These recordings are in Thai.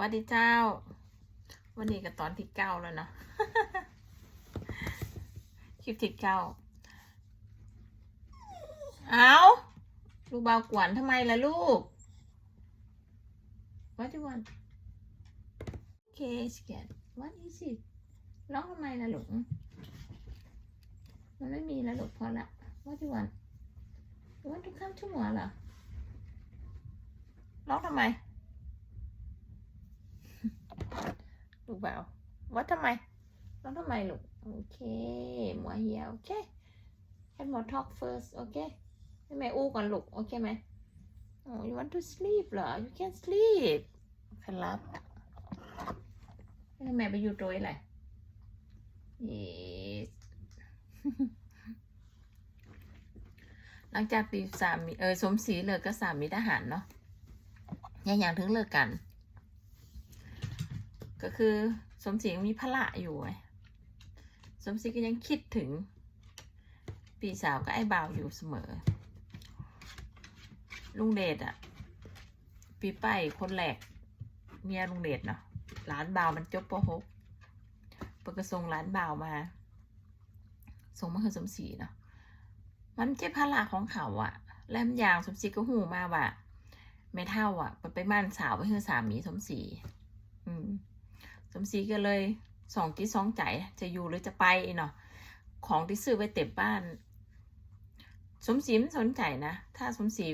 วัสดีเจ้า วันนี้ก็ตอนที่เก้าแล้วเนาะคลิปที่เก้าเอาลูกเบากวนทำไมล่ะลูก What do you want Okay scared What is it ร้องทำไมล่ะลูก มันไม่มีแล้วลูกพอละ What do you want You want to come to หมอเหรอร้องทำไม ลูกเบาว่าทำไมร้องทำไมลูกโอเคหมอเฮียโอเคให้หมอ talk first โอเคให้แม่อู้ก่อนลูกโอเคไหม Oh you want to sleep เหรอ you can sleep ครับให้แม่ไปอยู่ตัวอะไร yes หลังจากปีสามมีเออสมศรีเลิกก็สามีทหารเนาะยังอย่างถึงเลิกกัน ก็คือสมศรียังมีพระอยู่ไงสมศรีก็ยังคิดถึงปีสาวก็ไอ้บ่าวอยู่เสมอ ลุงเดชอะปีไปคนแหลกเมียลุงเดชเนาะหลานบ่าวมันจบปหกปกระทรงหลานบ่าวมาส่งมาคือสมศรีเนาะมันเจ็บพละของเขาอะแล้มยางสมศรีก็หูมาว่าไม่เท่าอะมันไปมั่นสาวไปคือสามีสมศรีอืม สมศรีก็เลยสองที่สองใจจะอยู่หรือจะไปเนาะของที่ซื้อไว้เต็มบ้าน สมศรีไม่สนใจนะถ้าสมศรี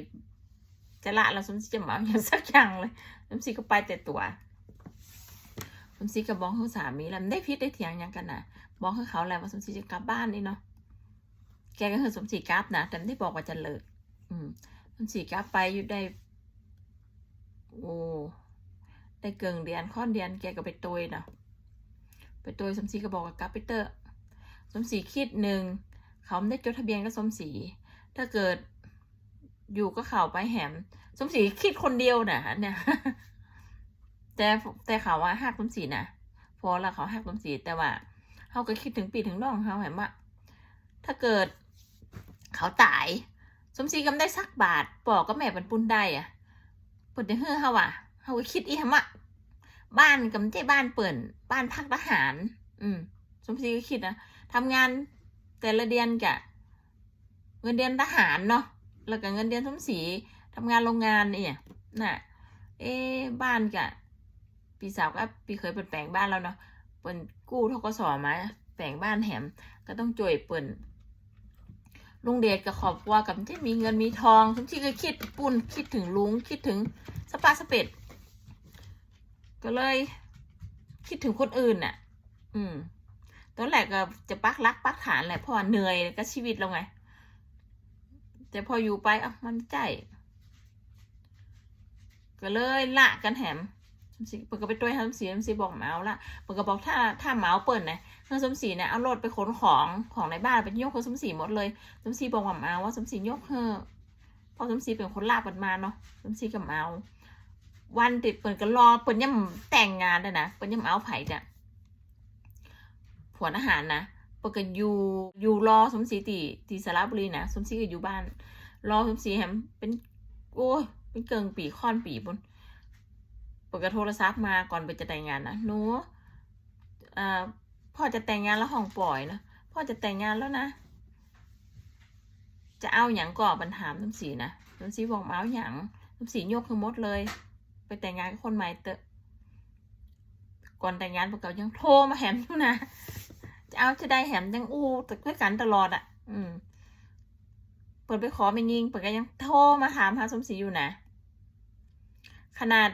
จะละเราสมศรีจะหมาอย่างสักอย่างเลย สมศรีก็ไปแต่ตัวสมศรีกับอกเขาสามีแล้วได้พิษได้เถียงยังกันนะบอกให้เขาและว่าสมศรีจะกลับบ้านนี่เนาะแกก็คือสมศรีกราฟนะแต่ไม่ได้บอกว่าจะเลิกอืมสมศรีกราฟไปอยู่ได้โอ้ ได้เกิงเดือนค่อนเดือนแกก็ไปตุยเนาะไปตุยสมศรีก็บอกกับกราฟไปเตอร์สมศรีคิดหนึ่งเขาได้จดทะเบียนกับสมศรีถ้าเกิดอยู่ก็เข่าไปแหม สมศรีคิดคนเดียวนะเนี่ยแต่แต่เขาว่าหักสมศรีนะพอละเขาหักสมศรีแต่ว่าเขาก็คิดถึงปีถึงน้องเขาแหมว่าถ้าเกิดเขาตาย สมศรีก็ไม่ได้สักบาทปอกก็แม่เป็นปุ้นได้อะปิดจะเฮ้อเขาว่ะเขาก็คิดอีหมะ บ้านกับไม่ใช่บ้านเปิ่นบ้านพักทหาร อืมสมศรีก็คิดนะทำงานแต่ละเดือนกะเงินเดือนทหารเนาะแล้วก็เงินเดือนสมศรีทำงานโรงงานเนี่ยน่ะ เอ๊บ้านกะปีสาวก็ปีเคยเปิดแปลงบ้านแล้วเนาะเปิ่นกู้ทกสมาแปลงบ้านแถมก็ต้องจ่วยเปิ่นลุงเดชกับขอบครัวกับที่มีเงินมีทองทุกที่ก็คิดปุ่นคิดถึงลุงคิดถึงสปาสเปด ก็เลยคิดถึงคนอื่นน่ะ อืม ตอนแรกก็จะปักรักปักฐานแหละเพราะเหนื่อยกับชีวิตเราไง แต่พออยู่ไปอะมันใจ ก็เลยละกันแถมสมศรีเปิดก็ไปตัวยทำสีสมศรีบอกเมาละเปิดก็บอกถ้าถ้าเมาเปิดนะเพื่อนสมศรีเนี่ยเอารถไปขนของของในบ้านเป็นยกคนสมศรีหมดเลยสมศรีบอกว่าเมาว่าสมศรียกเฮอพอสมศรีเป็นคนลากมันมาเนาะสมศรีกับเมา วันติดเปิดก็รอเปิดย่ำแต่งงานเลยนะเปิดย่ำเอาไผ่เนี่ยผัวอาหารนะเปิดก็อยู่อยู่รอสมศรีตีตีสระบุรีนะสมศรีก็อยู่บ้าน รอสมศรีแฮมเป็นโอ้ยเป็นเกิงปีค่อนปีบนเปิดกระโทรศัพท์มาก่อนไปจะแต่งงานนะหนูเอ่อพ่อจะแต่งงานแล้วห้องปล่อยนะพ่อจะแต่งงานแล้วนะ จะเอาอย่างก่อปัญหามน้ำสีนะน้ำสีบอกมาเอาอย่างน้ำสียกคือมดเลย ไปแต่งงานกับคนใหม่เตอะก่อนแต่งงานพวกเขายังโทรมาแหมอยู่นะจะเอาจะได้แหมยังอู้แต่ด้วยกันตลอดอะ่ะ อืม เปิดไปขอไม่ยิงเปิดก็ยังโทรมาถามหาสมศรีอยู่นะ ขนาด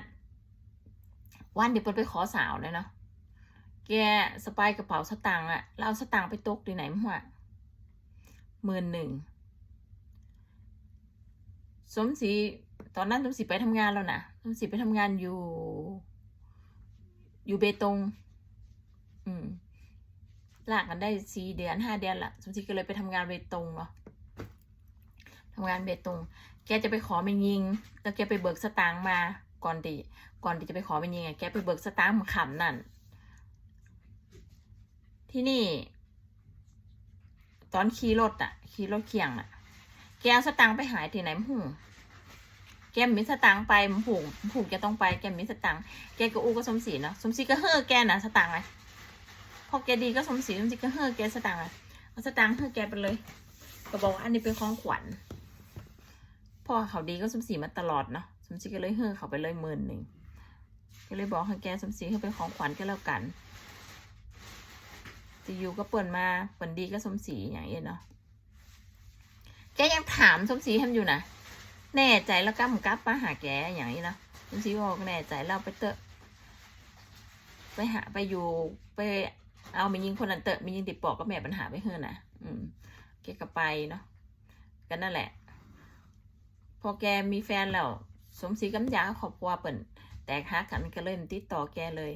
วันเดี๋ยวเปิดไปขอสาวเลยเนาะแกสปายกระเป๋าสตางค์อะเอาสตางค์ไปตกที่ไหนมั่วหมื่นหนึ่งสมศรี ตอนนั้นสมศรีไปทำงานแล้วนะสมศรีไปทำงานอยู่ อยู่เบตง อืมลากกันได้สี่เดือนห้าเดือนละสมศรีก็เลยไปทำงานเบตงเนาะทำงานเบตง แกจะไปขอไม่ยิง แล้วแกไปเบิกสตางค์มา ก่อนดีก่อนที่จะไปขอเป็นยังไงแกไปเบิกสตางค์มาขำนั่น ที่นี่ ตอนขี่รถอะขี่รถเคียงอะแกเอาสตางค์ไปหายที่ไหนหูแก แกมมิสตังไปมันผูกผูกจะต้องไปแกมมิสตังแกก็อู้ก็สมศรีเนาะสมศรีก็เฮ้อแกน่ะสตังค์เลยพอแกดีก็สมศรีสมศรีก็เฮ้อแกสตังค์เอาสตังเฮ้อแกไปเลย ก็บอกว่าอันนี้เป็นของขวัญพ่อเขาดีก็สมศรีมาตลอดเนาะสมศรีก็เลยเฮ้อเขาไปเลยหมื่นหนึ่งก็เลยบอกให้แกสมศรีให้เป็นของขวัญก็แล้วกันจะอยู่ก็เปิดมาเปิดดีก็สมศรีอย่างนี้ยเนาะแกยังถามสมศรีทำอยู่นะ แน่ใจแล้วกำกับมาหาแกอย่างนี้นะสมศรีบอกแน่ใจแล้วไปเตอะ ไปหาไปอยู่ไปเอาไปยิงคนนั้นเตอะไปยิงติดปอกก็แม่ปัญหาไปเฮือนะอืมแกก็ไปเนาะกันนั่นแหละ พอแกมีแฟนแล้วสมศรีกำยาขอบครัวเปิ่นแตกหักกันก็เลยติดต่อแกเลย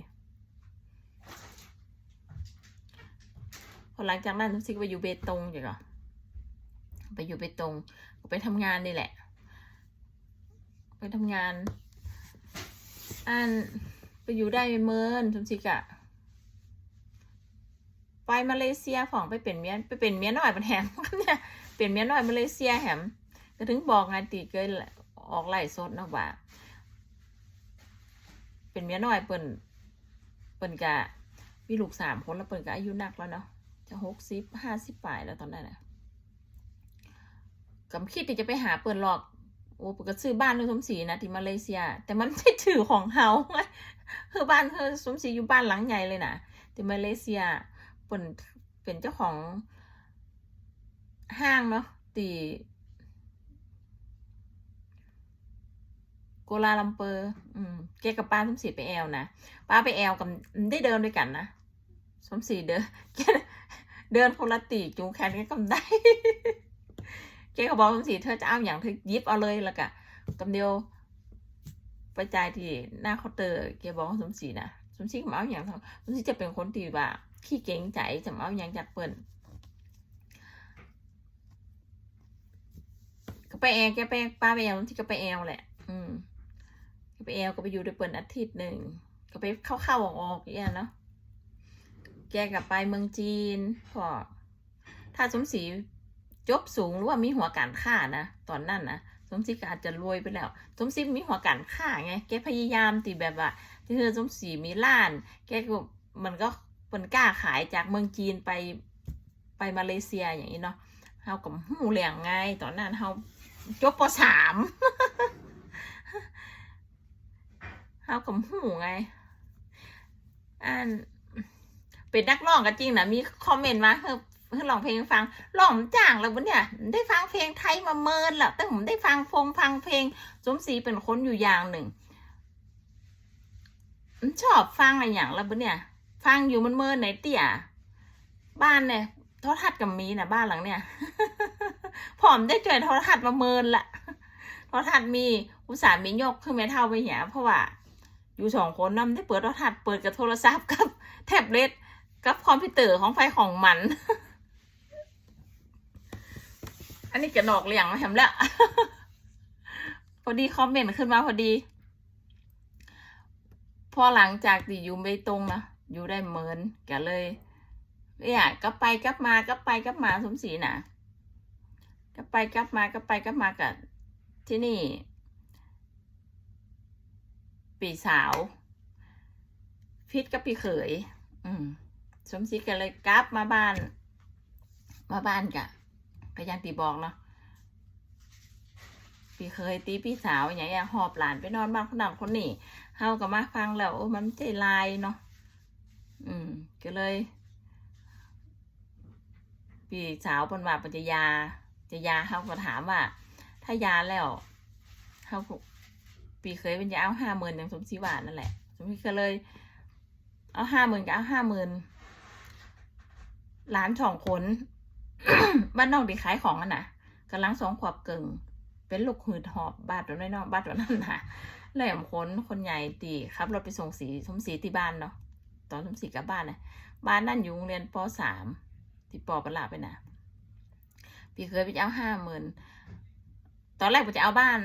พอหลังจากนั้นสมศรีไปอยู่เบตงจ้ะก็ไปอยู่เบตงไปทำงานนี่แหละ ไปทำงาน อันไปอยู่ได้ไม่เมินสมศรีกะ ไปมาเลเซียของไปเป็นเมียนไปเป็นเมียนน้อยเป็นแหมเนี่ยเป็นเมียนน้อยมาเลเซียแหมก็ถึงบอกไงตีเกยออกไล่สดนะว่า เป็นเมียน้อยเปิ่นเปิ่นกะมีลูกสามคนแล้วเปิ่นกะอายุนักแล้วเนาะจะหกสิบห้าสิบปลายแล้วตอนนั้นนะกำคิดที่จะไปหาเปิ่นหรอก โอ้ปิ่นก็ซื้อบ้านด้วยสมศรีนะที่มาเลเซีย แต่มันไม่ถือของเฮาไงคือบ้านเธอสมศรีอยู่บ้านหลังใหญ่เลยนะที่มาเลเซียเป็นเป็นเจ้าของห้างเนาะตีโกลาลัมเปอร์ อืมแกกับป้าสมศรีไปแอลนะป้าไปแอลกับได้เดินด้วยกันนะสมศรีเดินเดินคนละตีจูงแขนกันกำได้ แกก็บอกสมศรีเธอจะเอาอย่างเธอยิบเอาเลยแล้วกะกำเดียวไปจ่ายที่หน้าเคาน์เตอร์แกบอกสมศรีนะสมศรีก็มาเอาอย่างเท่าสมศรีจะเป็นคนตีว่าขี้เก่งใจจะมาเอาอย่างจากเปิ่นก็ไปแอลแกไปป้าไปแอลที่ก็ไปแอลแหละ อืมก็ไปแอลก็ไปอยู่ด้วยเปิ่นอาทิตย์หนึ่งก็ไปเข้าเข้าออกออกอย่างเงี้ยเนาะแกกลับไปเมืองจีนพอถ้าสมศรี จบสูงหรือว่ามีหัวการค่านะตอนนั้นนะสมศรีก็อาจจะรวยไปแล้ว สมศรีมีหัวการค่าไงแกพยายามตีแบบว่าที่เธอสมศรีมีล้าน แกก็มันก็เปินกล้าขายจากเมืองจีนไปไปมาเลเซียอย่างนี้เนาะเฮากับหูเหลียงไง ตอนนั้นเฮาจบปสามเฮากับหูไงอันเป็นนักร้องก็จริงนะมีคอมเมนต์มาเฮ้ เฮ้ร้องเพลงฟังร้องจ้างแล้ววันเนี่ย ได้ฟังเพลงไทยมาเมินล้วแต่ผมได้ฟังพงฟังเพลงสมศรีเป็นคนอยู่อย่างหนึ่งมันชอบฟังอะไรอย่างแล้ววันเนี่ย ฟังอยู่มันเมินไหนเตี่ยบ้านเนี่ยโทรทัศน์กับมีนะบ้านหลังเนี่ยผอมได้เจ่วยโทรทัศน์มาเมินละโทรทัศน์มีอุตส่าห์มียกเครื่องแม่เท่าไปเหียเพราะว่าอยู่สองคนนํได้เปิดโทรทัศน์เปิดกับโทรศัพท์กับแท็บเล็ตกับคอมพิวเตอร์ของไฟของมัน อันนี้จะนอกเลี่ยงมาแฮมแล้วพอดีคอมเมนต์ขึ้นมาพอดี พอหลังจากที่อยู่ไม่ตรงนะอยู่ได้เหมือนแกเลยเนี่ยก็ไปกลับมาก็ไปกลับมาสมศรีนะก็ไปกลับมาก็ไปกลับมากับที่นี่ ปีสาว พิษกับพี่เขย อืมสมศรีก็เลยกลับมาบ้าน มาบ้านกะ ก็อยังตีบอกเนาะพี่เคยตีพี่สาวอย่างเงี้ยหอบหลานไปนอนบ้านคนนั้นคนนี้เฮาก็มาฟังแล้วโอ้มันใจลายเนาะอืมก็เลย พี่สาวเพิ่นว่าเพิ่นจะยาจะยาเฮาก็ถามว่า ถ้ายาแล้วเฮาปีเคยเป็นจะเอาห้าหมื่นอย่างสมศรีหวานนั่นแหละสมศรีก็เลย เอาห้าหมื่นก็เอาห้าหมื่นหลานสองคน บ้านนอกดีขายของอะนะกำลังสองขวบเกิงเป็นลูกหืดหอบบาดตัวน้อยๆบาดตัวนั้นนะแหลมคนคนใหญ่ตีขับรถไปส่งสีสมศรีที่บ้านเนาะตอนสมศรีกลับบ้านนะบ้านนั่นอยู่โรงเรียนปสามที่ปอประหลาดไปนะพี่เคยไปเอาห้าหมื่นตอนแรกผมจะเอาบ้าน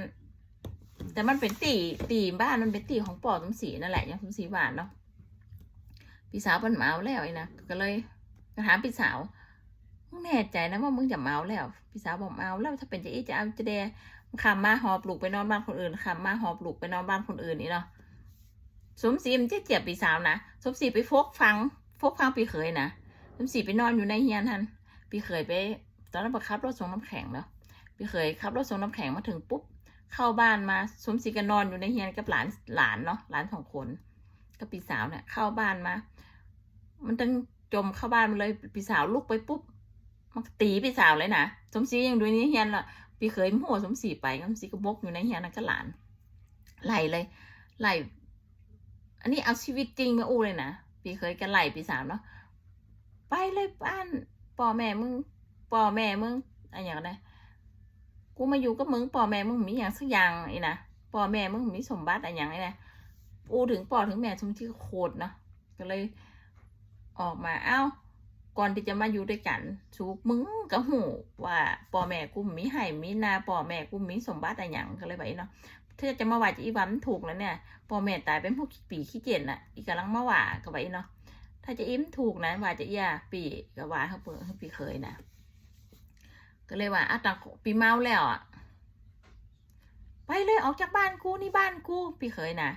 แต่มันเป็นตีตีบ้านมันเป็นตีของปอสมศรีนั่นแหละยังสมศรีหวานเนาะพี่สาวเป็นเมาแล้วไอ้นะก็เลยก็ถามพี่สาว มึงแน่ใจนะว่ามึงจะเมาแล้ว พี่สาวบอกเมาแล้วถ้าเป็นจะอีจะเอาจะแดขำมาหอบลูกไปนอนบ้านคนอื่นขำมาหอบลูกไปนอนบ้านคนอื่นนี่เนาะสมศรีมันจะเจ็บปีสาวนะสมศรีไปฟกฟังฟกฟังปีเขยนะสมศรีไปนอนอยู่ในเฮียนทันปีเขยไป ตอนนั้นประคับรถส่งน้ำแข็งเนาะปีเขยขับรถส่งน้ำแข็งมาถึงปุ๊บเข้าบ้านมาสมศรีก็นอนอยู่ในเฮียนกับหลานหลานเนาะหลานสองคนกับปีสาวเนี่ยเข้าบ้านมา มันต้องจมเข้าบ้านมาเลยปีสาวลุกไปปุ๊บ มันตีปีสาวเลยนะสมศรียังดูในเฮียนละปีเคยหัวสมศรีไปสมศรีก็บกอยู่ในเฮียนั่นก็หลานไหลเลยไหลอันนี้เอาชีวิตจริงมาอู้เลยนะปีเคยกันไล่ปีสามเนาะไปเลยบ้านป่อแม่มึงป่อแม่มึงอะไรอย่างนั้นกูมาอยู่กับมึงป่อแม่มึงมีอย่างสักอย่างไอ้นะป่อแม่มึงมีสมบัติอะไรอย่างไอ้นะอู้ถึงป่อถึงแม่สมศรีโคตรเนาะก็เลยออกมาเอ้า ก่อนที่จะมาอยู่ด้วยกันสูกมึงก็หูว่าพ่อแม่กูมีให้มีนาพ่อแม่กูมีสมบัติอะไรอย่างก็เลยไปเนาะถ้าจะมาว่าจะอีวันถูกแล้วเนี่ยพ่อแม่ตายเป็นพวกปีขี้เจ็ดน่ะ อีกกำลังมาว่าก็ไปเนาะถ้าจะอิ่มถูกนะว่าจะอียาปีก็ว่าเขาเปิดเขาปีเคยนะก็เลยว่าอะตังปีเมาแล้วอะไปเลยออกจากบ้านกูนี่บ้านกูปีเคยนะ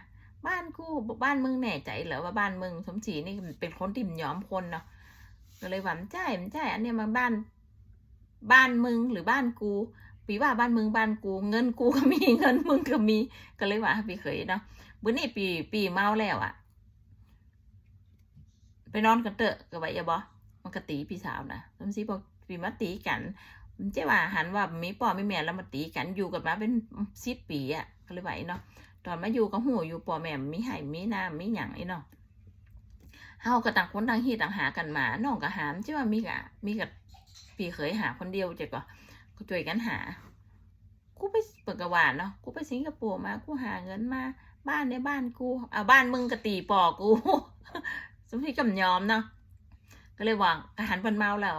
บ้านกูบ้านมึงแน่ใจเหรอว่าบ้านมึงสมศรีนี่เป็นคนติ่มยอมคนเนาะ ก็เลยว่ามันใช่มันใช่อันเนี้ยมันบ้าน บ้านมึงหรือบ้านกูปีว่าบ้านมึงบ้านกู เงินกูก็มีเงินมึงก็มีก็เลยว่าปีเคยเนาะบุนี่ปีปีเมาแล้วอะไปนอนกันเตอะกับไว้อยาบอมันก็ตีพี่สาวนะสมศรีบอกปีมาตีกันเจ้ว่าหันว่ามีป่อไม่แม่แล้วมาตีกันอยู่กันมาเป็นสิบปีอะก็เลยว่าไอ้เนาะตอนมาอยู่กับหูอยู่ป่อแม่มีไห่มีน้ำมีหยังไอ้เนาะ เฮาก็ต่างคนต่างฮีต่างหากันมาน้องก็หามใช่ว่ามีกะมีกับพี่เคยหาคนเดียวเจ้ะก็ก็ช่วยกันหา กูไปเปิดกระวานเนาะกูไปสิงคโปร์มากูหาเงินมา บ้านในบ้านกูเอาบ้านมึงก็ตีปอกูสมที่กำยอมเนาะก็เลยวางอาหารปนเมาแล้ว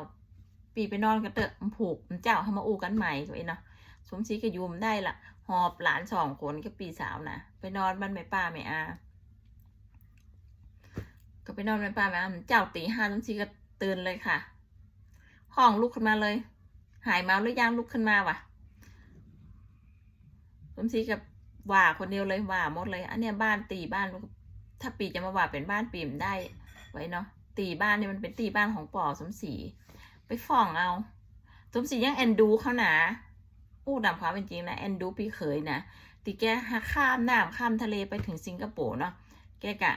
ปีไปนอนกันเตอะมันผูกมันเจ้าให้มาอู้กันใหม่ตัวเองเนาะสมศรีก็ยุมได้ละหอบหลานสองคนกับปีสาวนะไปนอนบ้านแม่ป้าแม่อา ก็ไปนอนเป็นป้าแม่เจ้าตีห้าทุกทีก็ตื่นเลยค่ะ ห้องลุกขึ้นมาเลย หายเมาหรือยังลุกขึ้นมาวะทุกทีกับว่าคนเดียวเลยว่าหมดเลย อันเนี้ยบ้านตีบ้าน ถ้าปีจะมาว่าเป็นบ้านปีมได้ไว้เนาะตีบ้านเนี่มันเป็นตีบ้านของป่อสมศรีไปฟ้องเอาสมศรียังแอนดูเขานะอู้ดำความเป็นจริงนะแอนดูปีเขยนะตีแกข้ามน้ำข้ามทะเลไปถึงสิงคโปร์เนาะแกกะ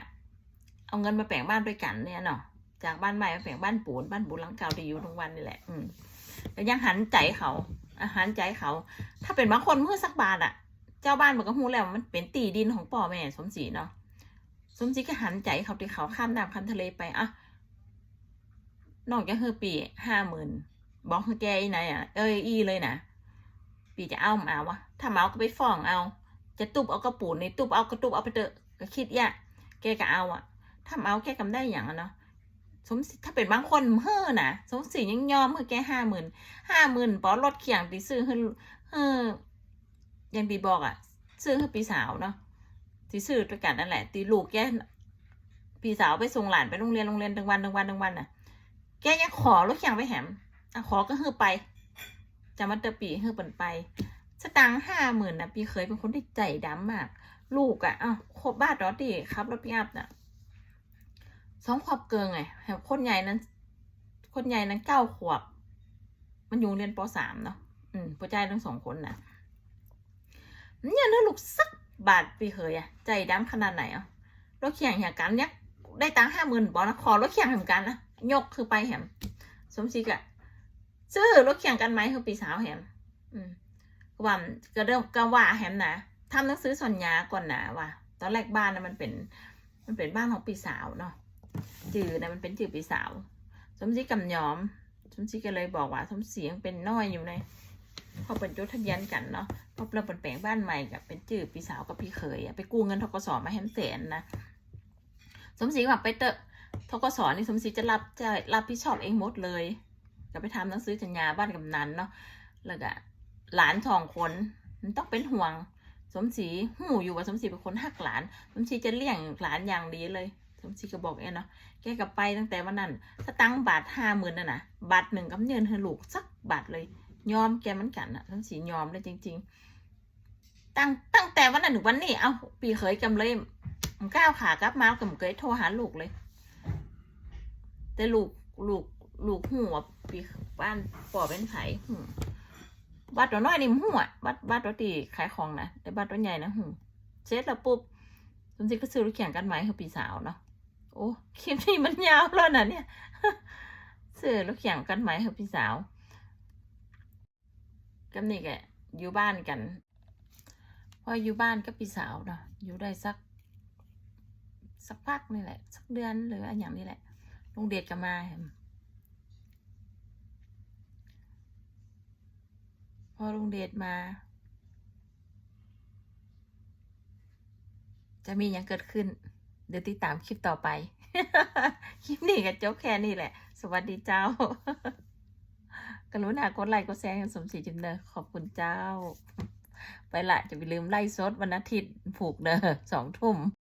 เอาเงินมาแปลงบ้านด้วยกันเนี่ยเนาะจากบ้านใหม่มาแปลงบ้านปูนบ้านปูนหลังเก่าที่อยู่ทุกวันนี่แหละ อืมแต่ยังหันใจเขาอาหันใจเขา ถ้าเป็นบางคนเมื่อสักบาทอะเจ้าบ้านมันก็หูแล้วมันเป็นตีดินของป่อแม่สมศรีเนาะสมศรีก็หันใจเขาที่เขาข้ามน้ำข้ามทะเลไปอะนอกจากเฮอปีห้าหมื่นบอกเฮอแกอีไหนอะ เอ้ยอีเลยนะปีจะเอามเอาวะถ้าเมาก็ไปฟ้องเอา จะตุบเอากระปูนนี่ตุบเอากระตุบเอาไปเตอะก็คิดย่แกก็เอาอะ ถ้าเอาแกกำได้อย่างอะเนาะสมศรีถ้าเป็นบางคนเฮ้อนะสมศรียังยอมเฮ้อแกห้าหมื่นห้าหมื่นปอรถเขียงตีซื้อเฮ้อเฮ้อยังตีบอกอะซื้อเฮ้อปีสาวเนาะตีซื้อด้วยกันนั่นแหละตีลูกแกปีสาวไปส่งหลานไปโรงเรียนโรงเรียนทั้งวันทั้งวันทั้งวันน่ะ แกยังขอรถเขียงไปแหมอะขอก็เฮ้อไปจะมาเตอปีเฮ้อเปินไปสตังค์ห้าหมื่นนะปีเคยเป็นคนที่ใจดำมาก ลูกอะ่ะอ้าวครบบ้านรถดิครับรถพี่อัพน่ะ สองขวบเกินไงแถวคนใหญ่นั้น คนใหญ่นั้นเก้าขวบ มันอยู่เรียนปสามเนาะ อืมผู้ชายทั้งสองคนนะเนี่ยนะลูกสักบาทปีเคยอะใจดำขนาดไหนอะรถเขียงแห่งกันเนี่ยได้ตังห้าหมื่นบอนะขอรถเขียงแห่งกันนะยกคือไปแหมสมศรีกะซื้อรถเขียงกันไหมคือปีสาวแหมอืมก็ว่าก็เริ่มก็ว่าแหมนะทำหนังสือสัญญาก่อนนะว่า ตอนแรกบ้านนะมันเป็น มันเป็นบ้านของปีสาวเนาะ จื่อนะมันเป็นจื่อปีสาว สมศรีกำยอม สมศรีก็เลยบอกว่าสมศรียังเป็นน้อยอยู่ในพอเป็นจดทะเบียนกันเนาะพอเราเปลี่ยนแปลงบ้านใหม่กับเป็นจื่อปีสาวกับพี่เขยอะไปกู้เงินทกสมาแฮมแสนนะสมศรีว่าไปเตอะทกสนี่สมศรีจะรับจะรับผิดชอบเองหมดเลยก็ไปทำหนังสือสัญญาบ้านกำนันเนาะแล้วก็หลานสองคนมันต้องเป็นห่วง สมศรีหูอยู่ว่าสมศรีเป็นคนหักหลาน สมศรีจะเลี้ยงหลานอย่างดีเลย สมศรีก็บอกเองเนาะแกกลับไปตั้งแต่วันนั้นสตังบาทห้าหมื่นน่ะนะบาทหนึ่งกำเนินให้ลูกสักบาทเลย ยอมแกมันกันอะสมศรียอมเลยจริงตั้งตั้งแต่วันนั้นถึงวันนี้เอาปีเคยกำเลยผมก้าวขากลับมากับผมเคยโทรหาลูกเลย แต่ลูกลูกลูกหัวปีบ้านป่อเป็นไผ่บัดตัวน้อยนี่หัวบัดบัดตัวตีขายของนะแต่บัดตัวใหญ่นะหูเสร็จแล้วปุ๊บสมศรีก็ซื้อรถแข่งกันไหมคือปีสาวเนาะ โอ้คลิปนี้มันยาวแล้วนะเนี่ยซื้อรถแข่งกันไหมคือปีสาวก็นี่แกอยู่บ้านกันพออยู่บ้านก็ปีสาวเนาะอยู่ได้สัก สักพักนี่แหละ สักเดือนหรืออะไรอย่างนี้แหละลุงเดชก็มาพอลุงเดชมา จะมีอย่างเกิดขึ้น เดี๋ยวติดตามคลิปต่อไป คลิปนี้ก็จบแค่นี้แหละ สวัสดีเจ้ากรุณากดไลค์กดแชร์กันสมศรีจิมเนอขอบคุณเจ้า ไปละจะไปลืมไล่สดวันอาทิตย์ผูกเนอสองทุ่ม